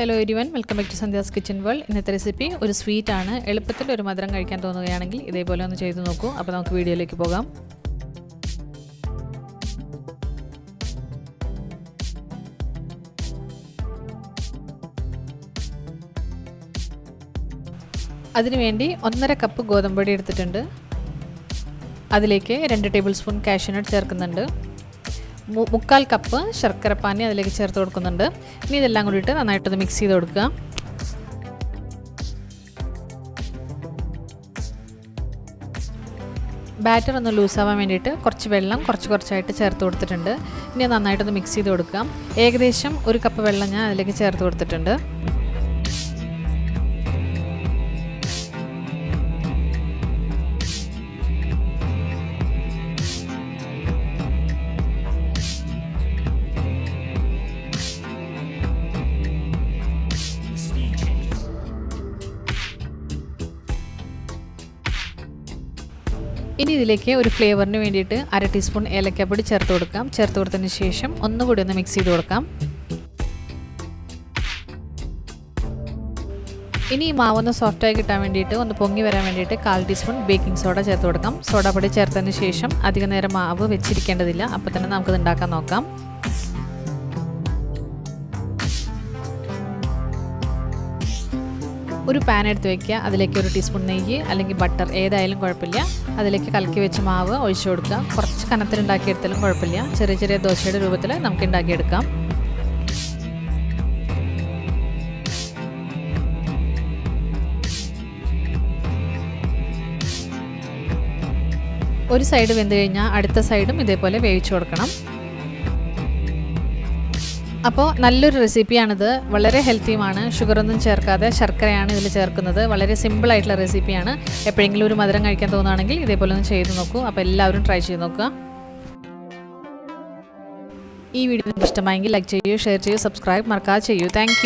Hello everyone welcome back to Sandhya's kitchen world ഇന്നത്തെ recipe ഒരു sweet ആണ്. എളുപ്പത്തിൽ ഒരു മധുരം കഴിക്കാൻ തോന്നുകയാണെങ്കിൽ ഇതേപോലെ ഒന്ന് ചെയ്തു നോക്കൂ. അപ്പോൾ നമുക്ക് വീഡിയോയിലേക്ക് പോകാം. അതിനുവേണ്ടി ഒന്നര കപ്പ് ഗോതമ്പൊടി എടുത്തിട്ടുണ്ട്. അതിലേക്ക് രണ്ട് ടേബിൾ സ്പൂൺ കാഷ്യൂനട്ട് ചേർക്കുന്നുണ്ട്. മുക്കാൽ കപ്പ് ശർക്കരപ്പാനി അതിലേക്ക് ചേർത്ത് കൊടുക്കുന്നുണ്ട്. ഇനി ഇതെല്ലാം കൂടിയിട്ട് നന്നായിട്ടൊന്ന് മിക്സ് ചെയ്ത് കൊടുക്കുക. ബാറ്റർ ഒന്ന് ലൂസാവാൻ വേണ്ടിയിട്ട് കുറച്ച് വെള്ളം കുറച്ച് കുറച്ചായിട്ട് ചേർത്ത് കൊടുത്തിട്ടുണ്ട്. ഇനി നന്നായിട്ടൊന്ന് മിക്സ് ചെയ്ത് കൊടുക്കാം ഏകദേശം ഒരു കപ്പ് വെള്ളം ഞാൻ അതിലേക്ക് ചേർത്ത് കൊടുത്തിട്ടുണ്ട്. ഇനി ഇതിലേക്ക് ഒരു ഫ്ലേവറിന് വേണ്ടിയിട്ട് അര ടീസ്പൂൺ ഏലക്കപ്പൊടി ചേർത്ത് കൊടുക്കാം. ചേർത്ത് കൊടുത്തതിന് ശേഷം ഒന്നുകൂടി ഒന്ന് മിക്സ് ചെയ്ത് കൊടുക്കാം. ഇനി ഈ മാവൊന്ന് സോഫ്റ്റായി കിട്ടാൻ വേണ്ടിയിട്ട് ഒന്ന് പൊങ്ങി വരാൻ വേണ്ടിയിട്ട് കാൽ ടീസ്പൂൺ ബേക്കിംഗ് സോഡ ചേർത്ത് കൊടുക്കാം. സോഡാപ്പൊടി ചേർത്തതിന് ശേഷം അധികം നേരം മാവ് വെച്ചിരിക്കേണ്ടതില്ല. അപ്പോൾ തന്നെ നമുക്കത് ഉണ്ടാക്കാൻ നോക്കാം. ഒരു പാൻ എടുത്ത് വെക്കുക. അതിലേക്ക് ഒരു ടീസ്പൂൺ നെയ്യ് അല്ലെങ്കിൽ ബട്ടർ ഏതായാലും കുഴപ്പമില്ല. അതിലേക്ക് കലക്കി വെച്ച മാവ് ഒഴിച്ചു കൊടുക്കുക. കുറച്ച് കനത്തിൽ ഉണ്ടാക്കിയെടുത്താലും കുഴപ്പമില്ല. ചെറിയ ചെറിയ ദോശയുടെ രൂപത്തിൽ നമുക്ക് ഉണ്ടാക്കിയെടുക്കാം. ഒരു സൈഡ് വെന്ത് കഴിഞ്ഞാൽ അടുത്ത സൈഡും ഇതേപോലെ വേവിച്ചു കൊടുക്കണം. അപ്പോൾ നല്ലൊരു റെസിപ്പിയാണിത്. വളരെ ഹെൽത്തിയുമാണ് ഷുഗറൊന്നും ചേർക്കാതെ ശർക്കരയാണ് ഇതിൽ ചേർക്കുന്നത്. വളരെ സിമ്പിൾ ആയിട്ടുള്ള റെസിപ്പിയാണ്. എപ്പോഴെങ്കിലും ഒരു മധുരം കഴിക്കാൻ തോന്നുകയാണെങ്കിൽ ഇതേപോലെ ഒന്ന് ചെയ്ത് നോക്കൂ. അപ്പോൾ എല്ലാവരും ട്രൈ ചെയ്ത് നോക്കുക. ഈ വീഡിയോ നിങ്ങൾക്ക് ഇഷ്ടമായെങ്കിൽ ലൈക്ക് ചെയ്യൂ ഷെയർ ചെയ്യൂ സബ്സ്ക്രൈബ് മറക്കാതെ ചെയ്യൂ. താങ്ക്